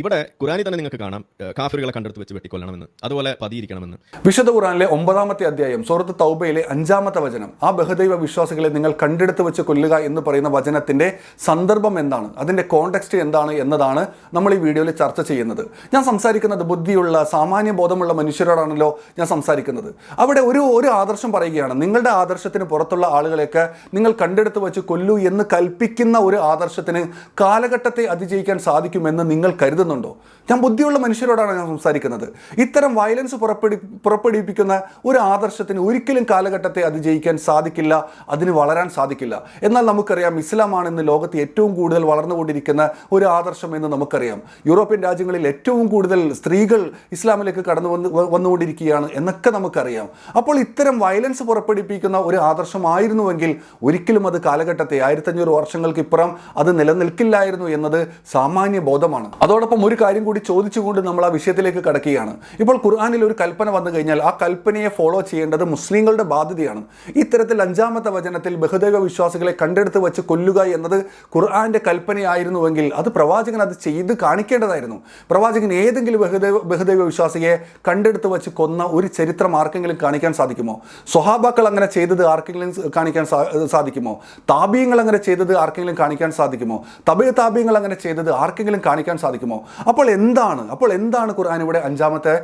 ഇവിടെ ഖുറാനി തന്നെ നിങ്ങൾക്ക് കാണാം കാഫിറുകളെ കണ്ടെടുത്ത് വെച്ച് വെട്ടിക്കൊല്ലണമെന്ന്. അതുപോലെ പതിയിരിക്കണമെന്ന്. വിശുദ്ധ ഖുറാനിലെ ഒമ്പതാമത്തെ അധ്യായം സൂറത്ത് തൗബയിലെ അഞ്ചാമത്തെ വചനം. ആ ബഹദൈവ വിശ്വാസികളെ നിങ്ങൾ കണ്ടെടുത്ത് വെച്ച് കൊല്ലുക എന്ന് പറയുന്ന വചനത്തിന്റെ സന്ദർഭം എന്താണ്? അതിന്റെ കോണ്ടെക്സ്റ്റ് എന്താണ് എന്നതാണ് നമ്മൾ ഈ വീഡിയോയിൽ ചർച്ച ചെയ്യുന്നത്. ഞാൻ സംസാരിക്കുന്നത് ബുദ്ധിയുള്ള സാമാന്യ ബോധമുള്ള മനുഷ്യരോടാണല്ലോ ഞാൻ സംസാരിക്കുന്നത്. അവിടെ ഒരു ഒരു ആദർശം പറയുകയാണ് നിങ്ങളുടെ ആദർശത്തിന് പുറത്തുള്ള ആളുകളെയൊക്കെ നിങ്ങൾ കണ്ടെടുത്ത് വെച്ച് കൊല്ലൂ എന്ന് കൽപ്പിക്കുന്ന ഒരു ആദർശത്തിന് കാലഘട്ടത്തെ അതിജയിക്കാൻ സാധിക്കുമെന്ന് നിങ്ങൾ കരുതുന്നുണ്ടോ ഞാൻ ബുദ്ധിയുള്ള മനുഷ്യരോടാണ് ഞാൻ സംസാരിക്കുന്നത്. ഇത്തരം വയലൻസ് പുറപ്പെടു പുറപ്പെടുവിപ്പിക്കുന്ന ഒരു ആദർശത്തിന് ഒരിക്കലും കാലഘട്ടത്തെ അതിജയിക്കാൻ സാധിക്കില്ല അതിന് വളരാൻ സാധിക്കില്ല. എന്നാൽ നമുക്കറിയാം ഇസ്ലാമാണ് ഇന്ന് ലോകത്ത് ഏറ്റവും കൂടുതൽ വളർന്നുകൊണ്ടിരിക്കുന്ന ഒരു ആദർശം എന്ന് നമുക്കറിയാം. യൂറോപ്യൻ രാജ്യങ്ങളിൽ ഏറ്റവും കൂടുതൽ സ്ത്രീകൾ ഇസ്ലാമിലേക്ക് കടന്നു വന്ന് വന്നുകൊണ്ടിരിക്കുകയാണ് എന്നൊക്കെ നമുക്കറിയാം. അപ്പോൾ ഇത്തരം വയലൻസ് പുറപ്പെടുവിപ്പിക്കുന്ന ഒരു ആദർശമായിരുന്നുവെങ്കിൽ ഒരിക്കലും അത് കാലഘട്ടത്തെ ആയിരത്തഞ്ഞൂറ് വർഷങ്ങൾക്ക് ഇപ്പുറം അത് നിലനിൽക്കില്ലായിരുന്നു എന്നത് സാമാന്യ ബോധമാണ്. അതോടൊപ്പം ഒരു കാര്യം കൂടി ചോദിച്ചുകൊണ്ട് നമ്മൾ ആ വിഷയത്തിലേക്ക് കടക്കുകയാണ്. ഇപ്പോൾ ഖുർആാനിൽ ഒരു കൽപ്പന വന്നു കഴിഞ്ഞാൽ ആ കൽപ്പനയെ ഫോളോ ചെയ്യേണ്ടത് മുസ്ലിങ്ങളുടെ ബാധ്യതയാണ്. ഇത്തരത്തിൽ അഞ്ചാമത്തെ വചനത്തിൽ ബഹുദൈവ വിശ്വാസികളെ കണ്ടെടുത്ത് വെച്ച് കൊല്ലുക എന്നത് ഖുർആാന്റെ കൽപ്പനയായിരുന്നുവെങ്കിൽ അത് പ്രവാചകൻ അത് ചെയ്ത് കാണിക്കേണ്ടതായിരുന്നു. പ്രവാചകൻ ഏതെങ്കിലും ബഹുദൈവ ബഹുദൈവ വിശ്വാസിയെ കണ്ടെടുത്ത് വെച്ച് കൊന്ന ഒരു ചരിത്രം ആർക്കെങ്കിലും കാണിക്കാൻ സാധിക്കുമോ? സ്വഹാബാക്കൾ അങ്ങനെ ചെയ്തത് ആർക്കെങ്കിലും കാണിക്കാൻ സാധിക്കുമോ? താപീയങ്ങൾ അങ്ങനെ ചെയ്തത് ആർക്കെങ്കിലും കാണിക്കാൻ സാധിക്കുമോ? തബേ താപീയങ്ങൾ അങ്ങനെ ചെയ്തത് ആർക്കെങ്കിലും കാണിക്കാൻ സാധിക്കുമോ? അപ്പോൾ എന്താണ്? അപ്പോൾ എന്താണ് ഖുർആൻ ഇവിടെ അഞ്ചാമത്തെ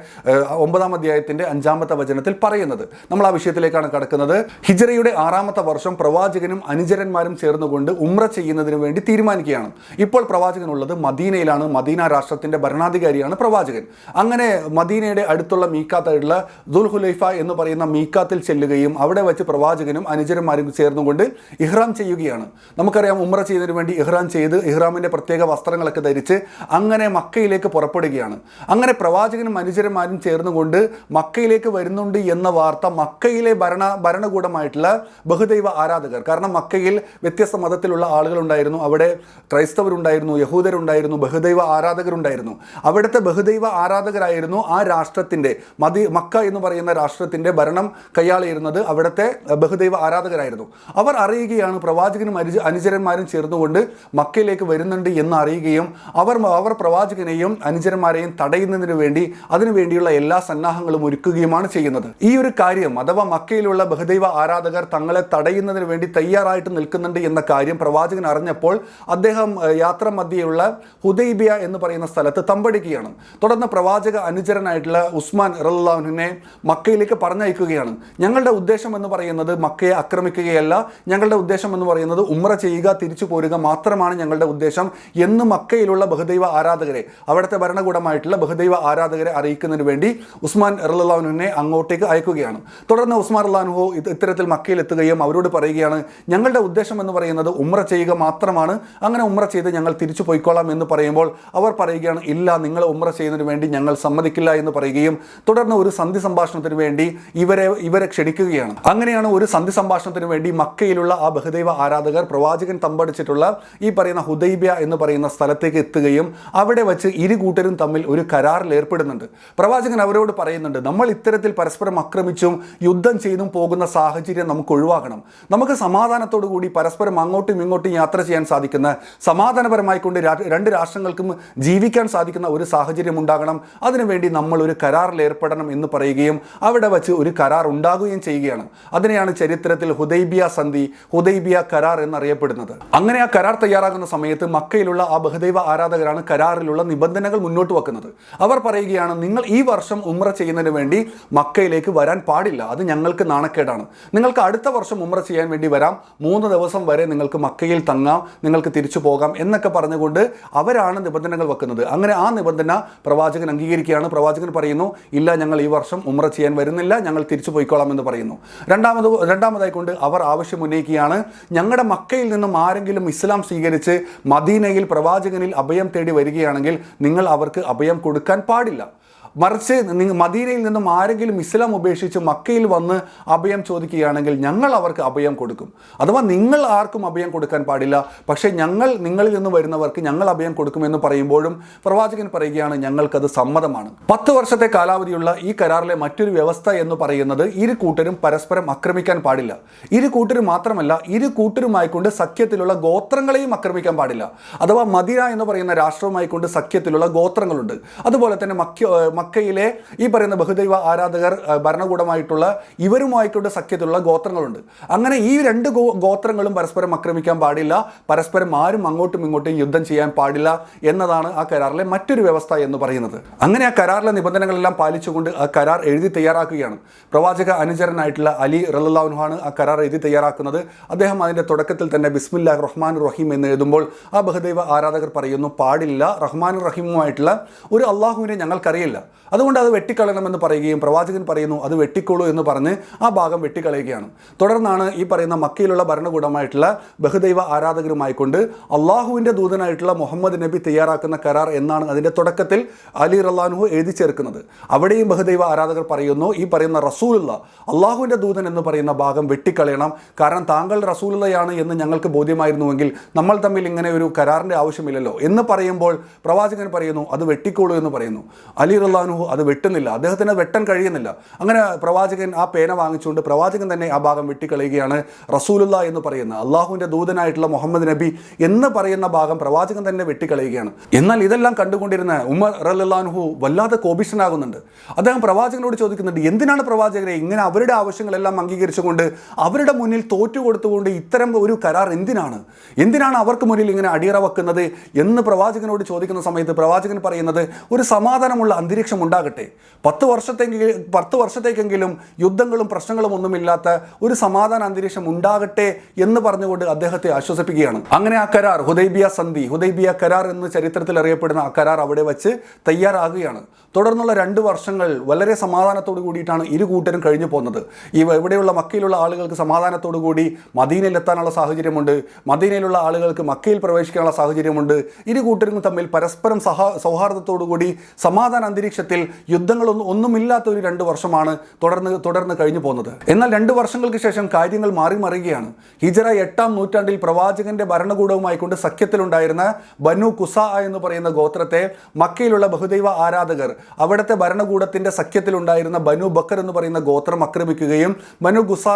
ഒമ്പതാം അധ്യായത്തിന്റെ അഞ്ചാമത്തെ വചനത്തിൽ പറയുന്നത്? നമ്മൾ ആ വിഷയത്തിലേക്കാണ് കടക്കുന്നത്. ഹിജറയുടെ ആറാമത്തെ വർഷം പ്രവാചകനും അനുചരന്മാരും ചേർന്നുകൊണ്ട് ഉമ്ര ചെയ്യുന്നതിന് വേണ്ടി തീരുമാനിക്കുകയാണ്. ഇപ്പോൾ പ്രവാചകനുള്ളത് മദീനയിലാണ്. മദീന രാഷ്ട്രത്തിന്റെ ഭരണാധികാരിയാണ് പ്രവാചകൻ. അങ്ങനെ മദീനയുടെ അടുത്തുള്ള മീക്കാത്തായിട്ടുള്ള ദുൽഹുലൈഫ എന്ന് പറയുന്ന മീക്കാത്തിൽ ചെല്ലുകയും അവിടെ വെച്ച് പ്രവാചകനും അനുചരന്മാരും ചേർന്നുകൊണ്ട് ഇഹ്റാം ചെയ്യുകയാണ്. നമുക്കറിയാം ഉമ്ര ചെയ്യുന്നതിന് വേണ്ടി ഇഹ്റാം ചെയ്ത് ഇഹ്റാമിന്റെ പ്രത്യേക വസ്ത്രങ്ങളൊക്കെ ധരിച്ച് അങ്ങനെ മക്കയിലേക്ക് പുറപ്പെടുകയാണ്. അങ്ങനെ പ്രവാചകനും അനുചരന്മാരും ചേർന്നുകൊണ്ട് മക്കയിലേക്ക് വരുന്നുണ്ട് എന്ന വാർത്ത മക്കയിലെ ഭരണ ഭരണകൂടമായിട്ടുള്ള ബഹുദൈവ ആരാധകർ കാരണം മക്കയിൽ വ്യത്യസ്ത മതത്തിലുള്ള ആളുകളുണ്ടായിരുന്നു. അവിടെ ക്രൈസ്തവരുണ്ടായിരുന്നു യഹൂദരുണ്ടായിരുന്നു ബഹുദൈവ ആരാധകരുണ്ടായിരുന്നു. അവിടുത്തെ ബഹുദൈവ ആരാധകരായിരുന്നു ആ രാഷ്ട്രത്തിന്റെ മതി മക്ക എന്ന് പറയുന്ന രാഷ്ട്രത്തിന്റെ ഭരണം കൈയാളിയിരുന്നത് അവിടുത്തെ ബഹുദൈവ ആരാധകരായിരുന്നു. അവർ അറിയുകയാണ് പ്രവാചകനും അനുചരന്മാരും ചേർന്നുകൊണ്ട് മക്കയിലേക്ക് വരുന്നുണ്ട് എന്ന് അറിയുകയും അവർ അവർ പ്രവാചകനെയും അനുചരന്മാരെയും തടയുന്നതിന് വേണ്ടി അതിനു വേണ്ടിയുള്ള എല്ലാ സന്നാഹങ്ങളും ഒരുക്കുകയുമാണ് ചെയ്യുന്നത്. ഈ ഒരു കാര്യം അഥവാ മക്കയിലുള്ള ബഹുദൈവ ആരാധകർ തങ്ങളെ തടയുന്നതിന് വേണ്ടി തയ്യാറായിട്ട് നിൽക്കുന്നുണ്ട് എന്ന കാര്യം പ്രവാചകൻ അറിഞ്ഞപ്പോൾ അദ്ദേഹം യാത്ര മധ്യയുള്ള ഹുദൈബിയ എന്ന് പറയുന്ന സ്ഥലത്ത് തമ്പടിക്കുകയാണ്. തുടർന്ന് പ്രവാചക അനുചരനായിട്ടുള്ള ഉസ്മാൻ റല്ലാഹുവിനെ മക്കയിലേക്ക് പറഞ്ഞയക്കുകയാണ്. ഞങ്ങളുടെ ഉദ്ദേശം എന്ന് പറയുന്നത് മക്കയെ ആക്രമിക്കുകയല്ല ഞങ്ങളുടെ ഉദ്ദേശം എന്ന് പറയുന്നത് ഉമ്ര ചെയ്യുക തിരിച്ചു പോരുക മാത്രമാണ് ഞങ്ങളുടെ ഉദ്ദേശം എന്ന് മക്കയിലുള്ള ബഹുദൈവ ആരാധകരെ അവിടുത്തെ ഭരണകൂടമായിട്ടുള്ള ബഹുദൈവ ആരാധകരെ അറിയിക്കുന്നതിന് വേണ്ടി ഉസ്മാൻ റല്ലാഹുവിനെ അങ്ങോട്ടേക്ക് അയക്കുകയാണ്. തുടർന്ന് ഉസ്മാൻ റല്ലാഹു ഇത്തരത്തിൽ മക്കയിൽ എത്തുകയും അവരോട് പറയുകയാണ് ഞങ്ങളുടെ ഉദ്ദേശം എന്ന് പറയുന്നത് ഉമ്ര ചെയ്യുക മാത്രമാണ്. അങ്ങനെ ഉമ്ര ചെയ്ത് ഞങ്ങൾ തിരിച്ചു പോയിക്കോളാം എന്ന് പറയുമ്പോൾ അവർ പറയുകയാണ് ഇല്ല നിങ്ങൾ ഉമ്ര ചെയ്യുന്നതിന് വേണ്ടി ഞങ്ങൾ സമ്മതിക്കില്ല എന്ന് പറയുകയും തുടർന്ന് ഒരു സന്ധി സംഭാഷണത്തിന് വേണ്ടി ഇവരെ ഇവരെ ക്ഷണിക്കുകയാണ്. അങ്ങനെയാണ് ഒരു സന്ധി സംഭാഷണത്തിന് വേണ്ടി മക്കയിലുള്ള ആ ബഹുദൈവ ആരാധകർ പ്രവാചകൻ തമ്പടിച്ചിട്ടുള്ള ഈ പറയുന്ന ഹുദൈബിയ എന്ന് പറയുന്ന സ്ഥലത്തേക്ക് എത്തുകയും അവിടെ വെച്ച് ഇരു കൂട്ടരും തമ്മിൽ ഒരു കരാറിൽ ഏർപ്പെടുന്നുണ്ട്. പ്രവാചകൻ അവരോട് പറയുന്നുണ്ട് നമ്മൾ ഇത്തരത്തിൽ പരസ്പരം ആക്രമിച്ചും യുദ്ധം ചെയ്തും പോകുന്ന സാഹചര്യം നമുക്ക് ഒഴിവാക്കണം. നമുക്ക് സമാധാനത്തോടു കൂടി പരസ്പരം അങ്ങോട്ടും ഇങ്ങോട്ടും യാത്ര ചെയ്യാൻ സാധിക്കുന്ന സമാധാനപരമായി കൊണ്ട് രണ്ട് രാഷ്ട്രങ്ങൾക്കും ജീവിക്കാൻ സാധിക്കുന്ന ഒരു സാഹചര്യം ഉണ്ടാകണം. അതിനുവേണ്ടി നമ്മൾ ഒരു കരാറിൽ ഏർപ്പെടണം എന്ന് പറയുകയും അവിടെ വച്ച് ഒരു കരാർ ഉണ്ടാകുകയും ചെയ്യുകയാണ്. അതിനെയാണ് ചരിത്രത്തിൽ ഹുദൈബിയ സന്ധി ഹുദൈബിയ കരാർ എന്നറിയപ്പെടുന്നത്. അങ്ങനെ ആ കരാർ തയ്യാറാകുന്ന സമയത്ത് മക്കയിലുള്ള ആ ബഹുദൈവ ആരാധകരാണ് കരാറിലുള്ള നിബന്ധനകൾ മുന്നോട്ട് വെക്കുന്നത്. അവർ പറയുകയാണ് നിങ്ങൾ ഈ വർഷം ഉമ്ര ചെയ്യുന്നതിന് വേണ്ടി മക്കയിലേക്ക് വരാൻ പാടില്ല. അത് ഞങ്ങൾക്ക് നാണക്കേടാണ്. നിങ്ങൾക്ക് അടുത്ത വർഷം ഉമ്ര ചെയ്യാൻ വേണ്ടി വരാം. മൂന്ന് ദിവസം വരെ നിങ്ങൾക്ക് മക്കയിൽ തങ്ങാം. നിങ്ങൾക്ക് തിരിച്ചു പോകാം. എന്നൊക്കെ പറഞ്ഞുകൊണ്ട് അവരാണ് നിബന്ധനകൾ വെക്കുന്നത്. അങ്ങനെ ആ നിബന്ധന പ്രവാചകൻ അംഗീകരിക്കുകയാണ്. പ്രവാചകൻ പറയുന്നു ഇല്ല ഞങ്ങൾ ഈ വർഷം ഉമ്ര ചെയ്യാൻ വരുന്നില്ല. ഞങ്ങൾ തിരിച്ചു പോയിക്കോളാം എന്ന് പറയുന്നു. രണ്ടാമത് രണ്ടാമതായി കൊണ്ട് അവർ ആവശ്യം ഉന്നയിക്കുകയാണ് ഞങ്ങളുടെ മക്കയിൽ നിന്നും ആരെങ്കിലും ഇസ്ലാം സ്വീകരിച്ച് മദീനയിൽ പ്രവാചകനിൽ അഭയം തേടി വരികയാണെങ്കിൽ നിങ്ങൾ അവർക്ക് അഭയം കൊടുക്കാൻ പാടില്ല. മറിച്ച് നിങ്ങൾ മദീനയിൽ നിന്നും ആരെങ്കിലും ഇസ്ലാം ഉപേക്ഷിച്ച് മക്കയിൽ വന്ന് അഭയം ചോദിക്കുകയാണെങ്കിൽ ഞങ്ങൾ അവർക്ക് അഭയം കൊടുക്കും. അഥവാ നിങ്ങൾ ആർക്കും അഭയം കൊടുക്കാൻ പാടില്ല പക്ഷേ ഞങ്ങൾ നിങ്ങളിൽ നിന്ന് വരുന്നവർക്ക് ഞങ്ങൾ അഭയം കൊടുക്കുമെന്ന് പറയുമ്പോഴും പ്രവാചകൻ പറയുകയാണ് ഞങ്ങൾക്കത് സമ്മതമാണ്. പത്ത് വർഷത്തെ കാലാവധിയുള്ള ഈ കരാറിലെ മറ്റൊരു വ്യവസ്ഥ എന്ന് പറയുന്നത് ഇരു കൂട്ടരും പരസ്പരം ആക്രമിക്കാൻ പാടില്ല. ഇരു കൂട്ടരും മാത്രമല്ല ഇരു കൂട്ടരുമായിക്കൊണ്ട് സഖ്യത്തിലുള്ള ഗോത്രങ്ങളെയും ആക്രമിക്കാൻ പാടില്ല. അഥവാ മദീന എന്ന് പറയുന്ന രാഷ്ട്രവുമായിക്കൊണ്ട് സഖ്യത്തിലുള്ള ഗോത്രങ്ങളുണ്ട്. അതുപോലെ തന്നെ മക്ക മക്കയിലെ ഈ പറയുന്ന ബഹുദൈവ ആരാധകർ ഭരണകൂടമായിട്ടുള്ള ഇവരുമായിട്ടുള്ള സഖ്യത്തിലുള്ള ഗോത്രങ്ങളുണ്ട്. അങ്ങനെ ഈ രണ്ട് ഗോത്രങ്ങളും പരസ്പരം ആക്രമിക്കാൻ പാടില്ല. പരസ്പരം ആരും അങ്ങോട്ടും ഇങ്ങോട്ടും യുദ്ധം ചെയ്യാൻ പാടില്ല എന്നതാണ് ആ കരാറിലെ മറ്റൊരു വ്യവസ്ഥ എന്ന് പറയുന്നത്. അങ്ങനെ ആ കരാറിലെ നിബന്ധനകളെല്ലാം പാലിച്ചുകൊണ്ട് ആ കരാർ എഴുതി തയ്യാറാക്കുകയാണ്. പ്രവാചക അനുചരനായിട്ടുള്ള അലി റല്ലാഹുഹാണ് ആ കരാർ എഴുതി തയ്യാറാക്കുന്നത്. അദ്ദേഹം അതിന്റെ തുടക്കത്തിൽ തന്നെ ബിസ്മില്ലാ റഹ്മാൻ റഹീം എന്ന് എഴുതുമ്പോൾ ആ ബഹുദൈവ ആരാധകർ പറയുന്നു പാടില്ല. റഹ്മാൻ റഹീമുമായിട്ടുള്ള ഒരു അള്ളാഹുവിനെ ഞങ്ങൾക്കറിയില്ല. അതുകൊണ്ട് അത് വെട്ടിക്കളയണമെന്ന് പറയുകയും പ്രവാചകൻ പറയുന്നു അത് വെട്ടിക്കോളൂ എന്ന് പറഞ്ഞ് ആ ഭാഗം വെട്ടിക്കളയുകയാണ്. തുടർന്നാണ് ഈ പറയുന്ന മക്കയിലുള്ള ഭരണകൂടമായിട്ടുള്ള ബഹുദൈവ ആരാധകരുമായിക്കൊണ്ട് അള്ളാഹുവിന്റെ ദൂതനായിട്ടുള്ള മുഹമ്മദ് നബി തയ്യാറാക്കുന്ന കരാർ എന്നാണ് അതിന്റെ തുടക്കത്തിൽ അലി റല്ലാനുഹു എഴുതി ചേർക്കുന്നത്. അവിടെയും ബഹുദൈവ ആരാധകർ പറയുന്നു ഈ പറയുന്ന റസൂലുള്ള അള്ളാഹുവിന്റെ ദൂതൻ എന്ന് പറയുന്ന ഭാഗം വെട്ടിക്കളയണം. കാരണം താങ്കൾ റസൂലുള്ളയാണ് എന്ന് ഞങ്ങൾക്ക് ബോധ്യമായിരുന്നുവെങ്കിൽ നമ്മൾ തമ്മിൽ ഇങ്ങനെ ഒരു കരാറിന്റെ ആവശ്യമില്ലല്ലോ എന്ന് പറയുമ്പോൾ പ്രവാചകൻ പറയുന്നു അത് വെട്ടിക്കോളൂ എന്ന് പറയുന്നു. അലി റല്ലാനുഹു അത് വെട്ടുന്നില്ല. അദ്ദേഹത്തിന് വെട്ടാൻ കഴിയുന്നില്ല. അങ്ങനെ പ്രവാചകൻ ആ പേന വാങ്ങിച്ചുകൊണ്ട് പ്രവാചകൻ തന്നെ ആ ഭാഗം വെട്ടിക്കളയുകയാണ് റസൂലുള്ള എന്ന് പറയുന്ന അള്ളാഹുവിന്റെ ദൂതനായിട്ടുള്ള മുഹമ്മദ് നബി എന്ന് പറയുന്ന ഭാഗം പ്രവാചകൻ തന്നെ വെട്ടിക്കളയുകയാണ്. എന്നാൽ ഇതെല്ലാം കണ്ടുകൊണ്ടിരുന്ന ഉമർ റല്ലാൻഹു വല്ലാതെ കോപിഷനാകുന്നുണ്ട് അദ്ദേഹം പ്രവാചകനോട് ചോദിക്കുന്നുണ്ട് എന്തിനാണ് പ്രവാചകരെ ഇങ്ങനെ അവരുടെ ആവശ്യങ്ങളെല്ലാം അംഗീകരിച്ചുകൊണ്ട് അവരുടെ മുന്നിൽ തോറ്റു കൊടുത്തുകൊണ്ട് ഇത്തരം ഒരു കരാർ എന്തിനാണ്? എന്തിനാണ് അവർക്ക് മുന്നിൽ ഇങ്ങനെ അടിയറ വെക്കുന്നത്? എന്ന് പ്രവാചകനോട് ചോദിക്കുന്ന സമയത്ത് പ്രവാചകൻ പറയുന്നത് ഒരു സമാധാനമുള്ള അന്തരീക്ഷം ഉണ്ടാകട്ടെ. പത്ത് വർഷത്തേക്ക് പത്ത് വർഷത്തേക്കെങ്കിലും യുദ്ധങ്ങളും പ്രശ്നങ്ങളും ഒന്നുമില്ലാത്ത ഒരു സമാധാന അന്തരീക്ഷം ഉണ്ടാകട്ടെ എന്ന് പറഞ്ഞുകൊണ്ട് അദ്ദേഹത്തെ ആശ്വസിപ്പിക്കുകയാണ്. അങ്ങനെ ആ കരാർ ഹുദൈബിയ സന്ധി ഹുദൈബിയ കരാർ എന്ന് ചരിത്രത്തിൽ അറിയപ്പെടുന്ന ആ കരാർ അവിടെ വെച്ച് തയ്യാറാകുകയാണ്. തുടർന്നുള്ള രണ്ട് വർഷങ്ങൾ വളരെ സമാധാനത്തോടു കൂടിയിട്ടാണ് ഇരു കൂട്ടരും കഴിഞ്ഞു പോകുന്നത് ഈ ഇവിടെയുള്ള മക്കയിലുള്ള ആളുകൾക്ക് സമാധാനത്തോടു കൂടി മദീനയിൽ എത്താനുള്ള സാഹചര്യമുണ്ട്. മദീനയിലുള്ള ആളുകൾക്ക് മക്കയിൽ പ്രവേശിക്കാനുള്ള സാഹചര്യമുണ്ട്. ഇരു കൂട്ടരും തമ്മിൽ പരസ്പരം സഹ സൗഹാർദ്ദത്തോടു കൂടി സമാധാന അന്തരീക്ഷത്തിൽ യുദ്ധങ്ങളൊന്നും ഒന്നുമില്ലാത്ത ഒരു രണ്ട് വർഷമാണ് തുടർന്ന് തുടർന്ന് കഴിഞ്ഞു പോകുന്നത്. എന്നാൽ രണ്ട് വർഷങ്ങൾക്ക് ശേഷം കാര്യങ്ങൾ മാറി മറിയുകയാണ്. ഹിജറ എട്ടാം നൂറ്റാണ്ടിൽ പ്രവാചകന്റെ ഭരണകൂടവുമായി കൊണ്ട് സഖ്യത്തിലുണ്ടായിരുന്ന ബനു കുസ എന്ന് പറയുന്ന ഗോത്രത്തെ മക്കയിലുള്ള ബഹുദൈവ ആരാധകർ അവിടുത്തെ ഭരണകൂടത്തിന്റെ സഖ്യത്തിലുണ്ടായിരുന്ന ബനു ബക്കർ എന്ന് പറയുന്ന ഗോത്രം ആക്രമിക്കുകയും ബനു ഗുസ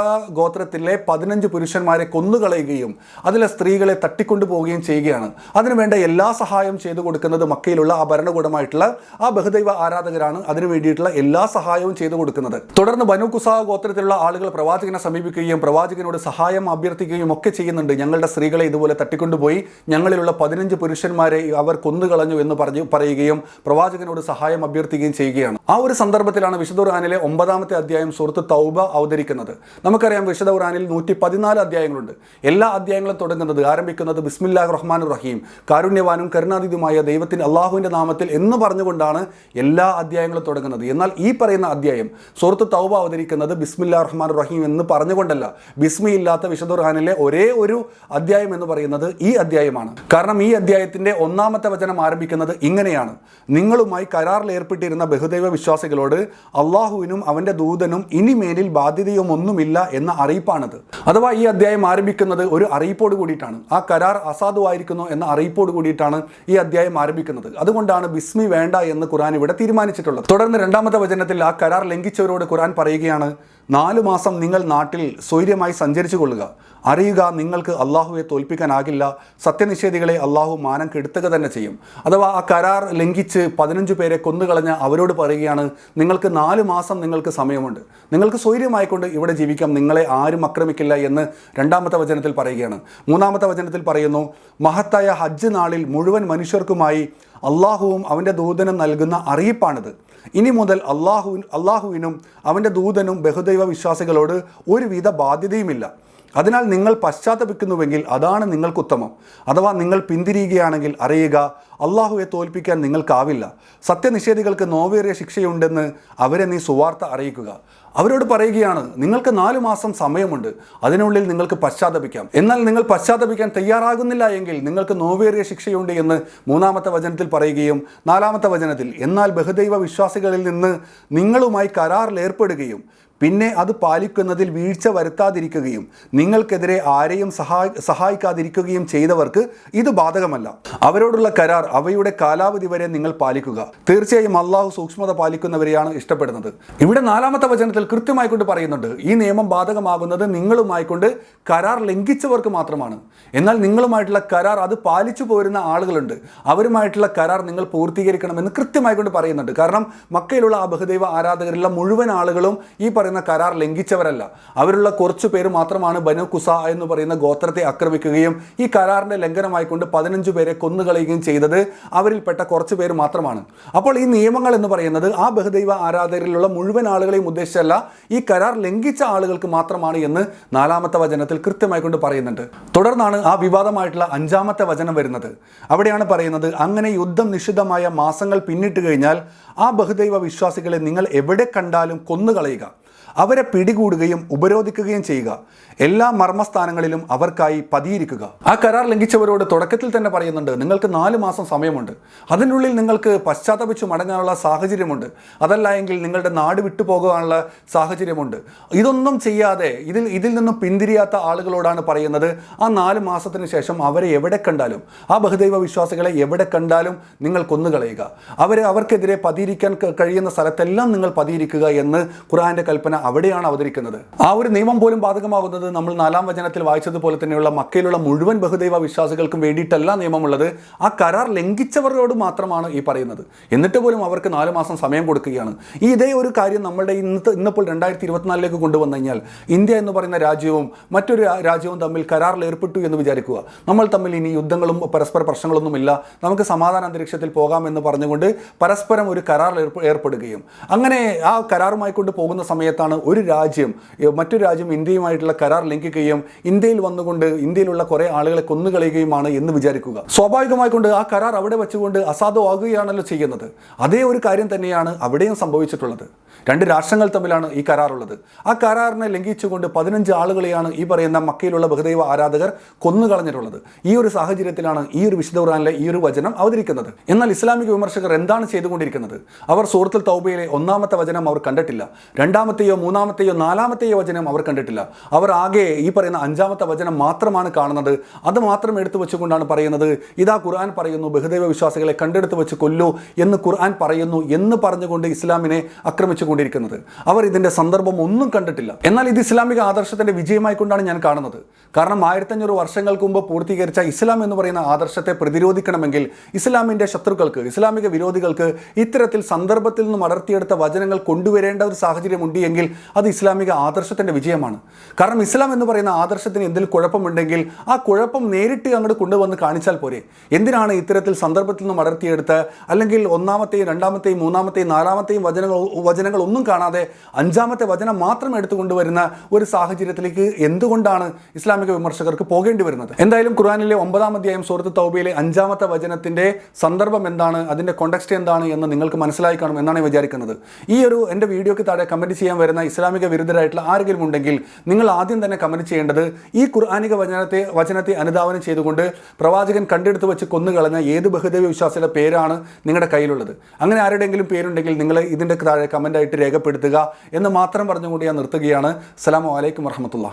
ഗോത്രത്തിലെ പതിനഞ്ച് പുരുഷന്മാരെ കൊന്നുകളയുകയും അതിലെ സ്ത്രീകളെ തട്ടിക്കൊണ്ടു പോവുകയും ചെയ്യുകയാണ്. അതിനുവേണ്ട എല്ലാ സഹായം ചെയ്തു കൊടുക്കുന്നത് മക്കയിലുള്ള ആ ഭരണകൂടമായിട്ടുള്ള ആ ബഹുദൈവ ആരാധകരാണ് അതിനു വേണ്ടിയിട്ടുള്ള എല്ലാ സഹായവും ചെയ്തു കൊടുക്കുന്നത്. തുടർന്ന് ബനു കുസ ഗോത്രത്തിലുള്ള ആളുകൾ പ്രവാചകനെ സമീപിക്കുകയും പ്രവാചകനോട് സഹായം അഭ്യർത്ഥിക്കുകയും ഒക്കെ ചെയ്യുന്നുണ്ട്. ഞങ്ങളുടെ സ്ത്രീകളെ ഇതുപോലെ തട്ടിക്കൊണ്ടുപോയി ഞങ്ങളിലുള്ള പതിനഞ്ച് പുരുഷന്മാരെ അവർ കൊന്നുകളഞ്ഞു എന്ന് പറഞ്ഞു പറയുകയും പ്രവാചകനോട് സഹായം അഭ്യർത്ഥിക്കുകയും ചെയ്യുകയാണ്. ആ ഒരു സന്ദർഭത്തിലാണ് വിശുദ്ധ ഖുർആനിലെ ഒമ്പതാമത്തെ അധ്യായം സുഹൃത്ത് തൗബ അവതരിക്കുന്നത്. നമുക്കറിയാം വിശുദ്ധ ഖുർആനിൽ നൂറ്റി പതിനാല് അധ്യായങ്ങളുണ്ട്. എല്ലാ അധ്യായങ്ങളും തുടങ്ങുന്നത് ആരംഭിക്കുന്നത് ബിസ്മില്ലാഹ് റഹ്മാൻ റഹീം. കാരുണ്യവാനും കരുണാതീതുമായ ദൈവത്തിന് അള്ളാഹുവിന്റെ നാമത്തിൽ എന്ന് പറഞ്ഞുകൊണ്ടാണ് എല്ലാ അധ്യായങ്ങളും തുടങ്ങുന്നത്. എന്നാൽ ഈ പറയുന്ന അധ്യായം സുഹൃത്ത് തൗബ അവതരിക്കുന്നത് ബിസ്മില്ലാ റഹ്മാൻ റഹീം എന്ന് പറഞ്ഞുകൊണ്ടല്ല. ബിസ്മി ഇല്ലാത്ത വിശുദ്ധ ഖുർആനിലെ ഒരേ ഒരു അധ്യായം എന്ന് പറയുന്നത് ഈ അധ്യായമാണ്. കാരണം ഈ അധ്യായത്തിന്റെ ഒന്നാമത്തെ വചനം ആരംഭിക്കുന്നത് ഇങ്ങനെയാണ്. നിങ്ങളുമായി കരാറിൽ ഏർപ്പെട്ടിരുന്ന ബഹുദൈവ വിശ്വാസികളോട് അള്ളാഹുവിനും അവന്റെ ദൂതനും ഇനിമേലിൽ ബാധ്യതയും ഒന്നുമില്ല എന്ന അറിയിപ്പാണത്. അഥവാ ഈ അധ്യായം ആരംഭിക്കുന്നത് ഒരു അറിയിപ്പോട് കൂടിയിട്ടാണ്. ആ കരാർ അസാധുവായിരിക്കുന്നു എന്ന അറിയിപ്പോട് കൂടിയിട്ടാണ് ഈ അധ്യായം ആരംഭിക്കുന്നത്. അതുകൊണ്ടാണ് ബിസ്മി വേണ്ട എന്ന് ഖുർആൻ ഇവിടെ തീരുമാനിച്ചിട്ടുള്ളത്. തുടർന്ന് രണ്ടാമത്തെ വചനത്തിൽ ആ കരാർ ലംഘിച്ചവരോട് ഖുർആൻ പറയുകയാണ് നാലു മാസം നിങ്ങൾ നാട്ടിൽ സ്വൈര്യമായി സഞ്ചരിച്ചു കൊള്ളുക. അറിയുക നിങ്ങൾക്ക് അള്ളാഹുവെ തോൽപ്പിക്കാനാകില്ല. സത്യനിഷേധികളെ അള്ളാഹു മാനം കെടുത്തുക തന്നെ ചെയ്യും. അഥവാ ആ കരാർ ലംഘിച്ച് പതിനഞ്ച് പേരെ കൊന്നുകളഞ്ഞ അവരോട് പറയുകയാണ് നിങ്ങൾക്ക് നാല് മാസം നിങ്ങൾക്ക് സമയമുണ്ട്. നിങ്ങൾക്ക് സ്വൈര്യമായിക്കൊണ്ട് ഇവിടെ ജീവിക്കാം. നിങ്ങളെ ആരും ആക്രമിക്കില്ല എന്ന് രണ്ടാമത്തെ വചനത്തിൽ പറയുകയാണ്. മൂന്നാമത്തെ വചനത്തിൽ പറയുന്നു മഹത്തായ ഹജ്ജ് നാളിൽ മുഴുവൻ മനുഷ്യർക്കുമായി അള്ളാഹുവും അവന്റെ ദൂതനും നൽകുന്ന അറിയിപ്പാണിത്. ഇനി മുതൽ അള്ളാഹു അള്ളാഹുവിനും അവന്റെ ദൂതനും ബഹുദൈവ വിശ്വാസികളോട് ഒരുവിധ ബാധ്യതയുമില്ല. അതിനാൽ നിങ്ങൾ പശ്ചാത്തപിക്കുന്നുവെങ്കിൽ അതാണ് നിങ്ങൾക്ക് ഉത്തമം. അഥവാ നിങ്ങൾ പിന്തിരിയുകയാണെങ്കിൽ അറിയുക അള്ളാഹുവെ തോൽപ്പിക്കാൻ നിങ്ങൾക്കാവില്ല. സത്യനിഷേധികൾക്ക് നോവേറിയ ശിക്ഷയുണ്ടെന്ന് അവരെ നീ സുവാർത്ത അറിയിക്കുക. അവരോട് പറയുകയാണ് നിങ്ങൾക്ക് നാലു മാസം സമയമുണ്ട് അതിനുള്ളിൽ നിങ്ങൾക്ക് പശ്ചാത്തപിക്കാം. എന്നാൽ നിങ്ങൾ പശ്ചാത്തപിക്കാൻ തയ്യാറാകുന്നില്ല എങ്കിൽ നിങ്ങൾക്ക് നോവേറിയ ശിക്ഷയുണ്ട് എന്ന് മൂന്നാമത്തെ വചനത്തിൽ പറയുകയും നാലാമത്തെ വചനത്തിൽ എന്നാൽ ബഹുദൈവ വിശ്വാസികളിൽ നിന്ന് നിങ്ങളുമായി കരാറിൽ ഏർപ്പെടുകയും പിന്നെ അത് പാലിക്കുന്നതിൽ വീഴ്ച വരുത്താതിരിക്കുകയും നിങ്ങൾക്കെതിരെ ആരെയും സഹായി സഹായിക്കാതിരിക്കുകയും ചെയ്തവർക്ക് ഇത് ബാധകമല്ല. അവരോടുള്ള കരാർ അവയുടെ കാലാവധി വരെ നിങ്ങൾ പാലിക്കുക. തീർച്ചയായും അള്ളാഹു സൂക്ഷ്മത പാലിക്കുന്നവരെയാണ് ഇഷ്ടപ്പെടുന്നത്. ഇവിടെ നാലാമത്തെ വചനത്തിൽ കൃത്യമായി കൊണ്ട് പറയുന്നുണ്ട് ഈ നിയമം ബാധകമാകുന്നത് നിങ്ങളുമായിക്കൊണ്ട് കരാർ ലംഘിച്ചവർക്ക് മാത്രമാണ്. എന്നാൽ നിങ്ങളുമായിട്ടുള്ള കരാർ അത് പാലിച്ചു പോരുന്ന ആളുകളുണ്ട്. അവരുമായിട്ടുള്ള കരാർ നിങ്ങൾ പൂർത്തീകരിക്കണമെന്ന് കൃത്യമായി കൊണ്ട് പറയുന്നുണ്ട്. കാരണം മക്കയിലുള്ള ആ ബഹുദൈവ ആരാധകരിലുള്ള മുഴുവൻ ആളുകളും ഈ പറയുന്ന കരാർ ലംഘിച്ചവരല്ല. അവരുള്ള കുറച്ചു പേര് മാത്രമാണ് ബനു കുസ എന്ന് പറയുന്ന ഗോത്രത്തെ ആക്രമിക്കുകയും ഈ കരാറിന്റെ ലംഘനമായിക്കൊണ്ട് പതിനഞ്ച് പേരെ കൊന്നുകളയുകയും ചെയ്തത് അവരിൽപ്പെട്ട കുറച്ച് പേര് മാത്രമാണ്. അപ്പോൾ ഈ നിയമങ്ങൾ എന്ന് പറയുന്നത് ആ ബഹുദൈവ ആരാധകരിലുള്ള മുഴുവൻ ആളുകളെയും ഉദ്ദേശിച്ചല്ല ഈ കരാർ ലംഘിച്ച ആളുകൾക്ക് മാത്രമാണ് എന്ന് നാലാമത്തെ വചനത്തിൽ കൃത്യമായി കൊണ്ട് പറയുന്നുണ്ട്. തുടർന്നാണ് ആ വിവാദമായിട്ടുള്ള അഞ്ചാമത്തെ വചനം വരുന്നത്. അവിടെയാണ് പറയുന്നത് അങ്ങനെ യുദ്ധം നിഷിദ്ധമായ മാസങ്ങൾ പിന്നിട്ട് കഴിഞ്ഞാൽ ആ ബഹുദൈവ വിശ്വാസികളെ നിങ്ങൾ എവിടെ കണ്ടാലും കൊന്നുകളയുക. അവരെ പിടികൂടുകയും ഉപരോധിക്കുകയും ചെയ്യുക. എല്ലാ മർമ്മസ്ഥാനങ്ങളിലും അവർക്കായി പതിയിരിക്കുക. ആ കരാർ ലംഘിച്ചവരോട് തുടക്കത്തിൽ തന്നെ പറയുന്നുണ്ട് നിങ്ങൾക്ക് നാല് മാസം സമയമുണ്ട്. അതിനുള്ളിൽ നിങ്ങൾക്ക് പശ്ചാത്തപിച്ചു മടങ്ങാനുള്ള സാഹചര്യമുണ്ട്. അതല്ല എങ്കിൽ നിങ്ങളുടെ നാട് വിട്ടുപോകാനുള്ള സാഹചര്യമുണ്ട്. ഇതൊന്നും ചെയ്യാതെ ഇതിൽ ഇതിൽ നിന്നും പിന്തിരിയാത്ത ആളുകളോടാണ് പറയുന്നത്. ആ നാല് മാസത്തിന് ശേഷം അവരെ എവിടെ കണ്ടാലും ആ ബഹുദൈവ വിശ്വാസികളെ എവിടെ കണ്ടാലും നിങ്ങൾ കൊന്നുകളയുക. അവരെ അവർക്കെതിരെ പതിയിരിക്കാൻ കഴിയുന്ന സ്ഥലത്തെല്ലാം നിങ്ങൾ പതിയിരിക്കുക എന്ന് ഖുർആന്റെ കൽപ്പന അവിടെയാണ് അവതരിക്കുന്നത്. ആ ഒരു നിയമം പോലും ബാധകമാകുന്നത് നമ്മൾ നാലാം വചനത്തിൽ വായിച്ചതുപോലെ തന്നെയുള്ള മക്കയിലുള്ള മുഴുവൻ ബഹുദൈവ വിശ്വാസികൾക്കും വേണ്ടിയിട്ടല്ല നിയമമുള്ളത്. ആ കരാർ ലംഘിച്ചവരോട് മാത്രമാണ് ഈ പറയുന്നത്. എന്നിട്ട് പോലും അവർക്ക് നാല് മാസം സമയം കൊടുക്കുകയാണ്. ഈ ഇതേ ഒരു കാര്യം നമ്മളുടെ ഇന്നത്തെ ഇന്നിപ്പോൾ രണ്ടായിരത്തി ഇരുപത്തിനാലിലേക്ക് കൊണ്ടുവന്നു കഴിഞ്ഞാൽ ഇന്ത്യ എന്ന് പറയുന്ന രാജ്യവും മറ്റൊരു രാജ്യവും തമ്മിൽ കരാറിൽ ഏർപ്പെട്ടു എന്ന് വിചാരിക്കുക. നമ്മൾ തമ്മിൽ ഇനി യുദ്ധങ്ങളും പരസ്പര പ്രശ്നങ്ങളൊന്നുമില്ല നമുക്ക് സമാധാന അന്തരീക്ഷത്തിൽ പോകാമെന്ന് പറഞ്ഞുകൊണ്ട് പരസ്പരം ഒരു കരാറിൽ ഏർപ്പെടുകയും. അങ്ങനെ ആ കരാറുമായി കൊണ്ട് പോകുന്ന സമയത്താണ് ഒരു രാജ്യം. മറ്റൊരു രാജ്യം ഇന്ത്യയുമായിട്ടുള്ള കരാർ ലംഘിക്കുകയും ഇന്ത്യയിൽ വന്നുകൊണ്ട് ഇന്ത്യയിലുള്ള കുറേ ആളുകളെ കൊന്നുകളയുകയുമാണ് എന്ന് വിചാരിക്കുക. സ്വാഭാവികമായി കൊണ്ട് ആ കരാർ അവിടെ വെച്ചുകൊണ്ട് അസാധുവാകുകയാണല്ലോ ചെയ്യുന്നത്. അതേ ഒരു കാര്യം തന്നെയാണ് അവിടെയും സംഭവിച്ചിട്ടുള്ളത്. രണ്ട് രാഷ്ട്രങ്ങൾ തമ്മിലാണ് ഈ കരാറുള്ളത്. ആ കരാറിനെ ലംഘിച്ചുകൊണ്ട് പതിനഞ്ച് ആളുകളെയാണ് ഈ പറയുന്ന മക്കയിലുള്ള ബഹുദൈവ ആരാധകർ കൊന്നുകളഞ്ഞിട്ടുള്ളത്. ഈ ഒരു സാഹചര്യത്തിലാണ് ഈ ഒരു വിശുദ്ധ ഖുർആനിലെ ഈ ഒരു വചനം അവതരിക്കുന്നത്. എന്നാൽ ഇസ്ലാമിക വിമർശകർ എന്താണ് ചെയ്തുകൊണ്ടിരിക്കുന്നത്? അവർ സൂറത്തുൽ തൗബയിലെ ഒന്നാമത്തെ വചനം അവർ കണ്ടിട്ടില്ല. രണ്ടാമത്തെയോ മൂന്നാമത്തെയോ നാലാമത്തെയോ വചനം അവർ കണ്ടിട്ടില്ല. അവർ ആകെ ഈ പറയുന്ന അഞ്ചാമത്തെ വചനം മാത്രമാണ് കാണുന്നത്. അത് മാത്രം എടുത്തു വെച്ചുകൊണ്ടാണ് പറയുന്നത് ഇതാ ഖുർആൻ പറയുന്നു ബഹുദൈവ വിശ്വാസികളെ കണ്ടെടുത്ത് വെച്ച് കൊല്ലൂ എന്ന് ഖുർആൻ പറയുന്നു എന്ന് പറഞ്ഞുകൊണ്ട് ഇസ്ലാമിനെ ആക്രമിച്ചു കൊണ്ടിരിക്കുന്നത്. അവർ ഇതിന്റെ സന്ദർഭം ഒന്നും കണ്ടിട്ടില്ല. എന്നാൽ ഇത് ഇസ്ലാമിക ആദർശത്തിന്റെ വിജയമായി കൊണ്ടാണ് ഞാൻ കാണുന്നത്. കാരണം ആയിരത്തഞ്ഞൂറ് വർഷങ്ങൾക്ക് മുമ്പ് പൂർത്തീകരിച്ച ഇസ്ലാം എന്ന് പറയുന്ന ആദർശത്തെ പ്രതിരോധിക്കണമെങ്കിൽ ഇസ്ലാമിന്റെ ശത്രുക്കൾക്ക് ഇസ്ലാമിക വിരോധികൾക്ക് ഇത്തരത്തിൽ സന്ദർഭത്തിൽ നിന്നും അടർത്തിയെടുത്ത വചനങ്ങൾ കൊണ്ടുവരേണ്ട ഒരു സാഹചര്യം എങ്കിൽ അത് ഇസ്ലാമിക ആദർശത്തിന്റെ വിജയമാണ്. കാരണം ഇസ്ലാം എന്ന് പറയുന്ന ആദർശത്തിന് എന്തെങ്കിലും കുഴപ്പമുണ്ടെങ്കിൽ ആ കുഴപ്പം നേരിട്ട് അങ്ങോട്ട് കൊണ്ടുവന്ന് കാണിച്ചാൽ പോരെ. എന്തിനാണ് ഇത്തരത്തിൽ സന്ദർഭത്തിൽ നിന്നും അടർത്തിയെടുത്ത് അല്ലെങ്കിൽ ഒന്നാമത്തെയും രണ്ടാമത്തെയും മൂന്നാമത്തെയും നാലാമത്തെയും വചനങ്ങൾ വചനങ്ങൾ ഒന്നും കാണാതെ അഞ്ചാമത്തെ വചനം മാത്രം എടുത്തുകൊണ്ടുവരുന്ന ഒരു സാഹചര്യത്തിലേക്ക് എന്തുകൊണ്ടാണ് ഇസ്ലാമിക വിമർശകർക്ക് പോകേണ്ടി വരുന്നത്? എന്തായാലും ഖുർആനിലെ ഒമ്പതാം അധ്യായം സുഹൃത്ത് തൗബയിലെ അഞ്ചാമത്തെ വചനത്തിന്റെ സന്ദർഭം എന്താണ് അതിന്റെ കോണ്ടക്സ്റ്റ് എന്താണ് എന്ന് നിങ്ങൾക്ക് മനസ്സിലായി കാണും എന്നാണ് വിചാരിക്കുന്നത്. ഈ ഒരു എന്റെ വീഡിയോയ്ക്ക് താഴെ കമന്റ് ചെയ്യാൻ വരുന്ന ഇസ്ലാമിക വിരുദ്ധരായിട്ടുള്ള ആരെങ്കിലും ഉണ്ടെങ്കിൽ നിങ്ങൾ ആദ്യം തന്നെ കമന്റ് ചെയ്യേണ്ടത് ഈ ഖുർആാനിക വചനത്തെ വചനത്തെ അനുധാവനം ചെയ്തുകൊണ്ട് പ്രവാചകൻ കണ്ടെടുത്ത് വെച്ച് കൊന്നുകളഞ്ഞ ഏത് ബഹുദൈവ വിശ്വാസിയുടെ പേരാണ് നിങ്ങളുടെ കയ്യിലുള്ളത്? അങ്ങനെ ആരുടെയെങ്കിലും പേരുണ്ടെങ്കിൽ നിങ്ങൾ ഇതിന്റെ താഴെ കമന്റായിട്ട് രേഖപ്പെടുത്തുക എന്ന് മാത്രം പറഞ്ഞുകൊണ്ട് ഞാൻ നിർത്തുകയാണ്. അസ്സാം വലൈക്കും വർഹമത്തുള്ള